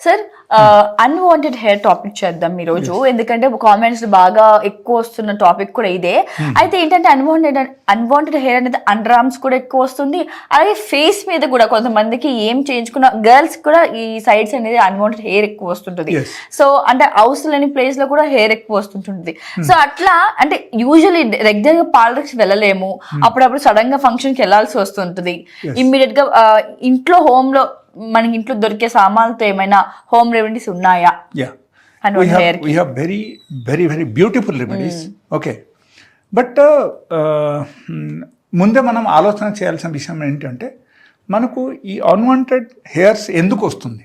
Sir unwanted hair topic చేద్దాం ఈ రోజు. ఎందుకంటే కామెంట్స్ బాగా ఎక్కువ వస్తున్న టాపిక్ కూడా ఇదే. అయితే ఏంటంటే అన్వాంటెడ్ అన్వాంటెడ్ హెయిర్ అనేది అండర్ ఆర్మ్స్ కూడా ఎక్కువ వస్తుంది. అలాగే ఫేస్ మీద కూడా కొంతమందికి ఏం చేయించుకున్న గర్ల్స్ కూడా ఈ సైడ్స్ అనేది అన్వాంటెడ్ హెయిర్ ఎక్కువ వస్తుంటుంది. సో అంటే హౌస్ లేని ప్లేస్లో కూడా హెయిర్ ఎక్కువ వస్తుంటుంది సో అట్లా అంటే యూజువలీ రెగ్యులర్గా పార్లర్స్ వెళ్ళలేము. అప్పుడప్పుడు సడన్గా ఫంక్షన్కి వెళ్ళాల్సి వస్తుంటుంది. ఇమ్మీడియట్గా ఆ, ఇంట్లో హోమ్లో మనకి ఇంట్లో దొరికే సామాన్లతో ఏమైనా హోమ్ రెమెడీస్ ఉన్నాయా? Very very very beautiful remedies. Okay. But ముందే మనం ఆలోచన చేయాల్సిన విషయం ఏంటంటే మనకు ఈ అన్వాంటెడ్ హెయిర్స్ ఎందుకు వస్తుంది?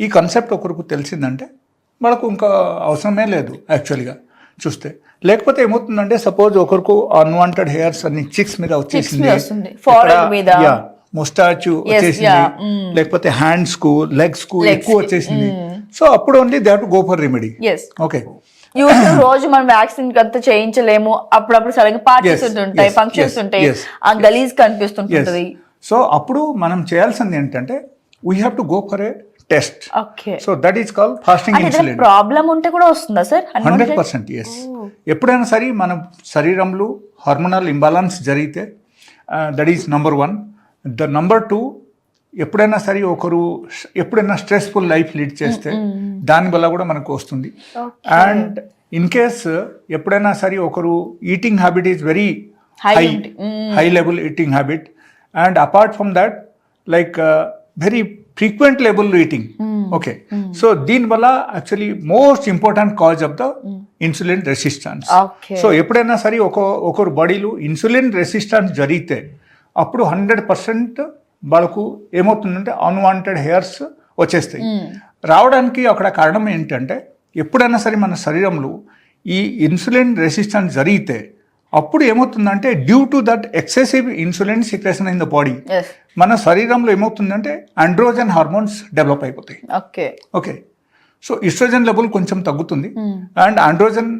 ఈ కాన్సెప్ట్ ఒకరికి తెలిసిందంటే వాళ్ళకు ఇంకా అవసరమే లేదు యాక్చువల్గా చూస్తే. లేకపోతే ఏమవుతుందంటే సపోజ్ ఒకరికి అన్వాంటెడ్ హెయిర్స్ అన్ని చిక్స్ మీద వచ్చేసింది. ముస్టాచు వచ్చేసింది. mm. లేకపోతే హ్యాండ్స్కు లెగ్స్కు ఎక్కువ వచ్చేసింది. సో అప్పుడు only they to go for remedy okay రోజు మనం వ్యాక్సిన్ అంతా చేయించలేము. అప్పుడప్పుడు సడన్ పార్టీస్ ఉంటుంటాయి ఫంక్షన్స్ ఉంటాయి. ఆ గలీజ్ కనిపిస్తుంటుంది సో అప్పుడు మనం చేయాల్సింది ఏంటంటే we have to go for a test okay so that is call fasting insulin problem ఉంటే కూడా వస్తుందా సార్ హండ్రెడ్ పర్సెంట్ ఎస్ ఎప్పుడైనా సరే మన శరీరంలో హార్మోనల్ ఇంబాలన్స్ జరిగితే that is number one the number two ఎప్పుడైనా సరే ఒకరు ఎప్పుడైనా స్ట్రెస్ఫుల్ లైఫ్ లీడ్ చేస్తే దానివల్ల కూడా మనకు వస్తుంది. అండ్ ఇన్ కేస్ ఎప్పుడైనా సరే ఒకరు eating habit is very high. High level eating habit and apart from that like very frequent level eating okay so దీనివల్ల actually most important cause of the insulin resistance. So ఎప్పుడైనా సరే ఒక ఒకరు బాడీలో insulin resistance జరిగితే అప్పుడు hundred percent వాళ్ళకు ఏమవుతుందంటే అన్వాంటెడ్ హెయిర్స్ వచ్చేస్తాయి. రావడానికి అక్కడ కారణం ఏంటంటే ఎప్పుడైనా సరే మన శరీరంలో ఈ ఇన్సులిన్ రెసిస్టెన్స్ జరిగితే అప్పుడు ఏమవుతుందంటే due to that excessive insulin secretion in the body మన శరీరంలో ఏమవుతుందంటే ఆండ్రోజన్ హార్మోన్స్ డెవలప్ అయిపోతాయి. Okay okay so estrogen level కొంచెం తగ్గుతుంది. And androgen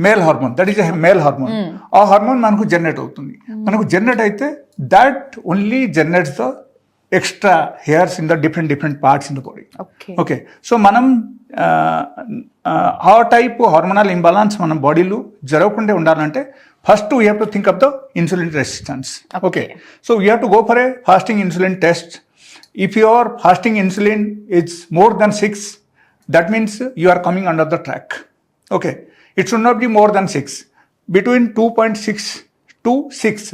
male hormone. That is male hormone. ఆ హార్మోన్ మనకు జనరేట్ అవుతుంది. మనకు జనరేట్ అయితే that only generates the extra hairs in the different different parts in the body okay so మనం ఆ, type hormonal imbalance మన బాడీలో జరగకుండా ఉండాలంటే first we have to think of the insulin resistance okay so we have to go for a fasting insulin test if your fasting insulin is more than six that means you are coming under the track okay it should not be more than six between two point six to six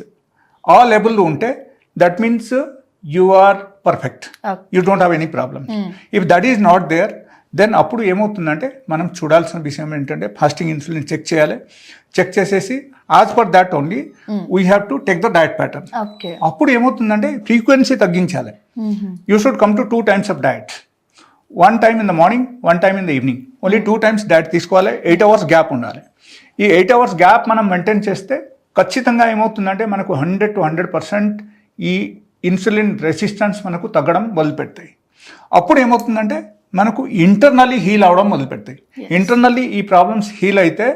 ఆ level ఉంటే that means you are perfect Okay. You don't have any problem if that is not there then అప్పుడు ఏమవుతుందంటే మనం చూడాల్సిన విషయం ఏంటంటే fasting insulin check చేయాలి. Check చేసేసి as per that only we have to take the diet pattern అప్పుడు ఏమవుతుందంటే ఫ్రీక్వెన్సీ తగ్గించాలి. You should come to two times of diet one time in the morning one time in the evening only two times diet తీసుకోవాలి eight hours gap ఉండాలి. ఈ eight hours gap మనం maintain చేస్తే ఖచ్చితంగా ఏమవుతుందంటే మనకు హండ్రెడ్ టు హండ్రెడ్ పర్సెంట్ ఈ insulin resistance మనకు తగ్గడం మొదలుపెడతాయి. అప్పుడు ఏమవుతుందంటే మనకు ఇంటర్నల్లీ హీల్ అవడం మొదలుపెడతాయి. ఇంటర్నల్లీ ఈ ప్రాబ్లమ్స్ హీల్ అయితే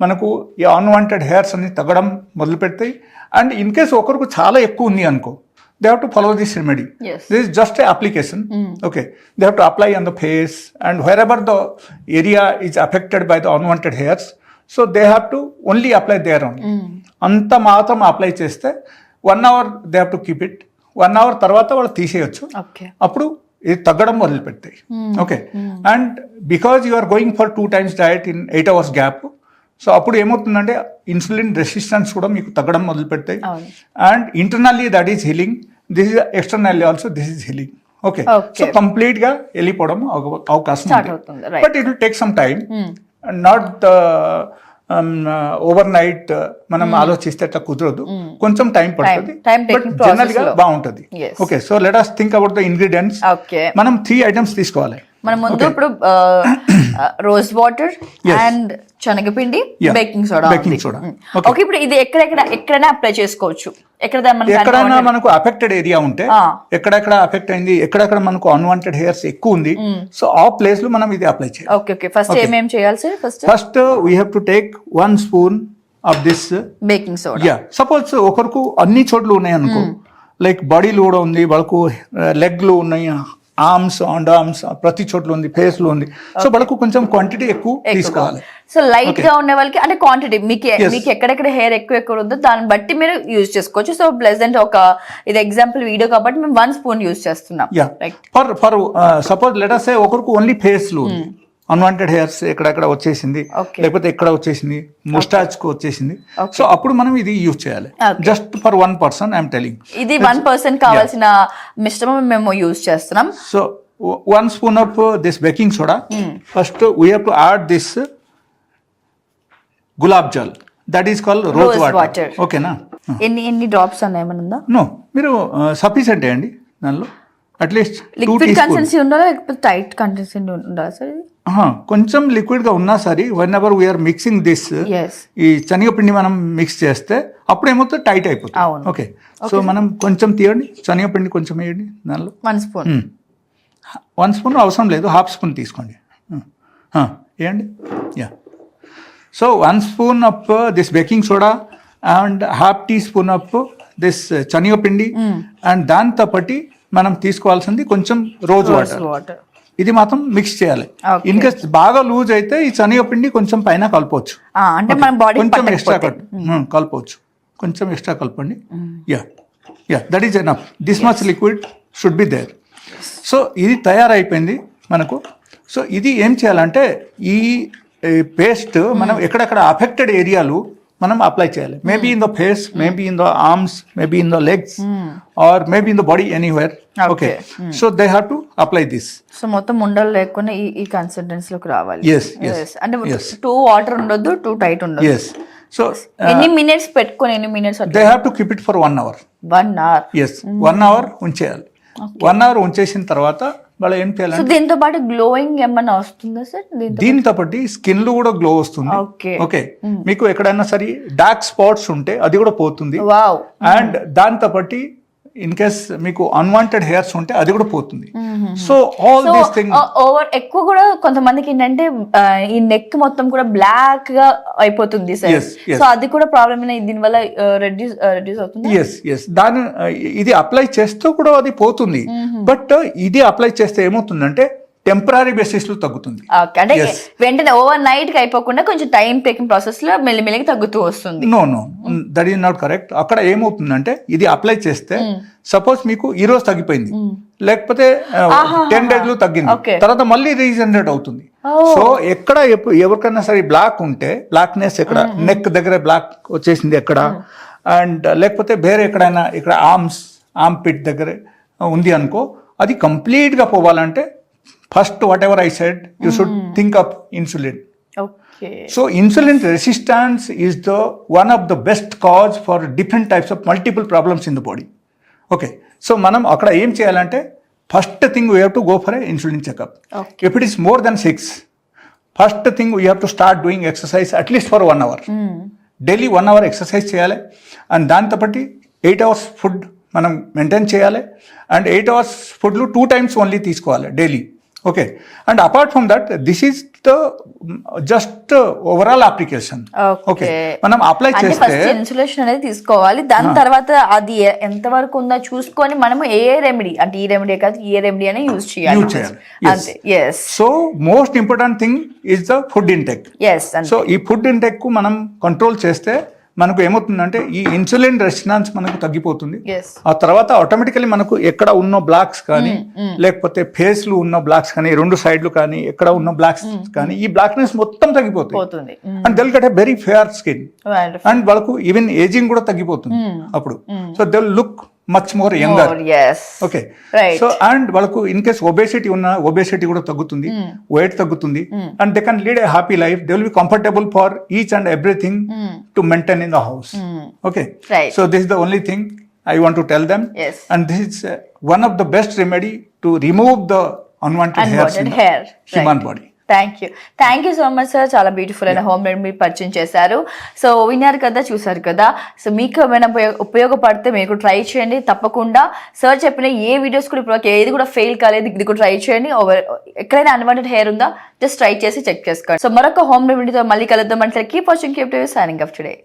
మనకు ఈ అన్వాంటెడ్ హెయిర్స్ అన్ని తగ్గడం మొదలు పెడతాయి అండ్ ఇన్ కేస్ ఒకరికి చాలా ఎక్కువ ఉంది అనుకో they have to follow this remedy Yes. This just a application okay they have to apply on the face and wherever the area is affected by the unwanted hairs so they have to only apply their own అంత మాత్రం apply చేస్తే one hour they have to keep it one hour తర్వాత వాళ్ళు తీసేయచ్చు. అప్పుడు ఇది తగ్గడం మొదలు పెడతాయి okay and because you are going for two times diet in eight hours gap so అప్పుడు ఏమవుతుందంటే ఇన్సులిన్ రెసిస్టెన్స్ కూడా మీకు తగ్గడం మొదలు పెడతాయి. And internally that is healing this is externally also this is healing. Okay. So కంప్లీట్గా వెళ్ళిపోవడం అవ- అవకాశం. But it will take some time. Not overnight మనం ఆలోచిస్తే అట్లా కుదరదు. కొంచెం టైం పడుతుంది. జనరల్గా. బాగుంటుంది. Okay. So let us think about the ingredients. మనం త్రీ ఐటమ్స్ తీసుకోవాలి. మన ముందు ఇప్పుడు రోజ్ వాటర్ అండ్ శనగపిండి. Baking soda soda. Okay. Okay ఇప్పుడు ఇది ఎక్కడెక్కడ ఎక్కడైనా అప్లై చేసుకోవచ్చు. ఎక్కడ మనకి ఎక్కడైనా మనకు అఫెక్టెడ్ ఏరియా ఉంటే. ఎక్కడెక్కడ అఫెక్ట్ అయింది ఎక్కడెక్కడ మనకు అన్వాంటెడ్ హెయిర్స్ ఎక్కువ ఉంది సో ఆ ప్లేస్లో మనం ఇది అప్లై చేయాలి. ఓకే ఓకే ఫస్ట్ ఏమేం చేయాలి sir first first we have to take one spoon of this baking soda yeah suppose ఒకరికి అన్ని చోట్ల ఉన్నాయి అనుకో. లైక్ బాడీలో కూడా ఉంది వాళ్ళకు లెగ్లు ఉన్నాయి ఆర్మ్స్ అండ్ ఆర్మ్స్ ప్రతి చోట్ల ఉంది ఫేస్లో ఉంది. సో వాళ్ళకు కొంచెం క్వాంటిటీ ఎక్కువ తీసుకోవాలి. సో లైట్గా ఉన్న వాళ్ళకి అంటే క్వాంటిటీ మీకు. మీకు ఎక్కడెక్కడ హెయిర్ ఎక్కువ ఎక్కువ ఉందో దాన్ని బట్టి మీరు యూజ్ చేసుకోవచ్చు. సో ప్లెజెంట్ ఒక ఇది ఎగ్జాంపుల్ వీడియో కాబట్టి మేము వన్ స్పూన్ యూజ్ చేస్తున్నాం. ఫర్ ఫర్ సపోజ్ లెటర్స్ ఒకరికి ఓన్లీ ఫేస్లో ఉంది. అన్వాంటెడ్ హెయిర్స్ ఎక్కడెక్కడ వచ్చేసింది. లేకపోతే ఎక్కడ వచ్చేసింది ముస్టాచ్కు వచ్చేసింది. సో అప్పుడు మనం ఇది యూజ్ చేయాలి. Just for one person I'm telling ఇది వన్ పర్సన్ కావాల్సిన మిశ్రమం మేము యూజ్ చేస్తున్నాం. So one spoon of this baking soda first we have to add this gulab jal that is call rose. Water ఓకేనా ఎన్ని ఎన్ని డ్రాప్స్ ఏమైనా ఉందా? నో మీరు సఫిషియంట్ అండి దానిలో? అట్లీస్ట్ లిక్విడ్ కన్సిస్టెన్సీ ఉండాలా? లేకపోతే టైట్ కన్సిస్టెన్సీ ఉండాలా సార్ కొంచెం లిక్విడ్గా ఉన్నా సరే whenever we are mixing this ఈ శనగపిండి మనం మిక్స్ చేస్తే అప్పుడు ఏమవుతుంది? టైట్ అయిపోతుంది. ఓకే సో మనం కొంచెం తీయండి. శనగపిండి కొంచెం వేయండి. దానిలో వన్ స్పూన్ వన్ స్పూన్ అవసరం లేదు. హాఫ్ స్పూన్ తీసుకోండి. Hmm. వేయండి. Yeah so one spoon of this baking soda and half teaspoon of this శనగపిండి అండ్ దాంతో పట్టి మనం తీసుకోవాల్సింది కొంచెం రోజ్ వాటర్. ఇది మాత్రం మిక్స్ చేయాలి. ఇన్ కేస్ బాగా లూజ్ అయితే ఈ శనగపిండి కొంచెం పైన కలపవచ్చు. అంటే మన బాడీ కొంచెం ఎక్స్ట్రా కలపవచ్చు. కొంచెం ఎక్స్ట్రా కలపండి. Yeah yeah that is enough this much liquid should be there so ఇది తయారైపోయింది మనకు. సో ఇది ఏం చేయాలంటే ఈ పేస్ట్ మనం ఎక్కడెక్కడ అఫెక్టెడ్ ఏరియాలు మనం అప్లై చేయాలి. Maybe in the face maybe in the arms maybe in the legs or maybe in the body anywhere okay so they have to apply this so మొత్తం ఉండలు లేకుండా ఈ ఈ కన్సిస్టెన్సీ లోకి రావాలి. Yes, yes, Yes. అంటే yes. Too water ఉండొద్దు too tight ఉండదు ఎస్ సో ఎన్ని మినిట్స్ పెట్టుకొని ఎన్ని minutes they have to keep it for one hour one hour yes one hour ఉంచేయాలి. One hour ఉంచేసిన తర్వాత వాళ్ళు ఏం సో చేయాలంటే దీంతో పాటు గ్లోయింగ్ ఏమన్నా వస్తుందా సార్? దీంతో దీంతో పాటు స్కిన్లో కూడా గ్లో వస్తుంది. ఓకే ఓకే మీకు ఎక్కడైనా సరే డార్క్ స్పాట్స్ ఉంటే అది కూడా పోతుంది. వావ్ అండ్ దాంతో పాటు ఇన్ కేస్ మీకు అన్వాంటెడ్ హెయిర్స్ ఉంటే అది కూడా పోతుంది. So all these thing over ఎక్కువ కూడా కొంతమందికి ఏంటంటే ఈ నెక్ మొత్తం కూడా బ్లాక్గా అయిపోతుంది సార్. సో అది కూడా ప్రాబ్లమ్ దీని వల్ల రెడ్యూస్ రెడ్యూస్ అవుతుంది? ఎస్ ఎస్ దాని ఇది అప్లై చేస్తూ కూడా అది పోతుంది. బట్ ఇది అప్లై చేస్తే ఏమవుతుందంటే టెంపరీ బేసిస్లో తగ్గుతుంది. అంటే. వెంటనే ఓవర్ నైట్కి అయిపోకుండా కొంచెం టైం టేకింగ్ ప్రాసెస్లో మెల్లిమెల్లిగా తగ్గుతూ వస్తుంది. No no that is not correct అక్కడ ఏమవుతుందంటే ఇది అప్లై చేస్తే సపోజ్ మీకు ఈ రోజు తగ్గిపోయింది. లేకపోతే టెన్ డేస్లో తగ్గింది. తర్వాత మళ్ళీ రీజనరేట్ అవుతుంది. సో ఎక్కడ ఎప్పు- ఎవరికైనా సరే బ్లాక్ ఉంటే బ్లాక్నెస్ ఎక్కడ నెక్ దగ్గర బ్లాక్ వచ్చేసింది ఎక్కడ? అండ్ లేకపోతే వేరే ఎక్కడైనా ఇక్కడ ఆర్మ్స్ ఆర్మ్ పిట్ దగ్గర ఉంది అనుకో అది కంప్లీట్గా పోవాలంటే first whatever I said you should think up insulin So insulin resistance is the one of the best cause for different types of multiple problems in the body. Okay so మనం అక్కడ ఏం చేయాలంటే first thing we have to go for a insulin checkup. If it is more than six first thing we have to start doing exercise at least for one hour daily one hour exercise చేయాలి and దాంతో బట్టి eight hours food మనం maintain చేయాలి and eight hours ఫుడ్లు two times only తీసుకోవాలి daily okay and apart from that this is the just overall application okay మనం apply చేస్తే insulation అనేది తీసుకోవాలి. దాని తర్వాత అది ఎంత వరకు ఉందో చూసుకొని మనము ఏ రెమెడీ అంటే ఈ రెమెడీ కాదు ఏ రెమెడీ అని యూజ్ చేయాలి. అంతే so most important thing is the food intake so ఈ ఫుడ్ ఇంటెక్కు మనం కంట్రోల్ చేస్తే మనకు ఏమవుతుందంటే ఈ ఇన్సులిన్ రెసిస్టెన్స్ మనకు తగ్గిపోతుంది. ఆ తర్వాత ఆటోమేటికలీ మనకు ఎక్కడ ఉన్న బ్లాక్స్ కానీ లేకపోతే ఫేస్లో ఉన్న బ్లాక్స్ కానీ రెండు సైడ్లు కానీ ఎక్కడ ఉన్న బ్లాక్స్ కానీ ఈ బ్లాక్నెస్ మొత్తం తగ్గిపోతాయి. పోతుంది. And they'll get very fair skin. And వాళ్ళకు ఈవెన్ ఏజింగ్ కూడా తగ్గిపోతుంది అప్పుడు. So they look much more younger. Okay Right. So and వాళ్ళకు ఇన్ కేస్ ఒబేసిటీ ఉన్న ఒబేసిటీ కూడా తగ్గుతుంది. వెయిట్ తగ్గుతుంది. And they can lead a happy life they will be comfortable for each and everything to maintain in the house okay. So this the only thing I want to tell them Yes. And this is one of the best remedy to remove the unwanted hairs Unwanted in hair. Human body thank you thank you so much sir చాలా beautiful అయిన home remedy మీరు పరిచయం చేశారు. So విన్నారు కదా చూసారు కదా. So మీకు ఏమైనా ఉపయోగ- ఉపయోగపడితే మీకు ట్రై చేయండి. తప్పకుండా సార్ చెప్పిన ఏ వీడియోస్ కూడా ఇప్పుడు ఏది కూడా ఫెయిల్ కాలేదు ఇది కూడా ట్రై చేయండి. ఎక్కడైనా అన్వాంటెడ్ హెయిర్ ఉందా జస్ట్ ట్రై చేసి చెక్ చేసుకోండి. సో మరొక హోమ్ రెమెడీతో మళ్ళీ కలుద్దాం. అంటే keep watching keep signing up today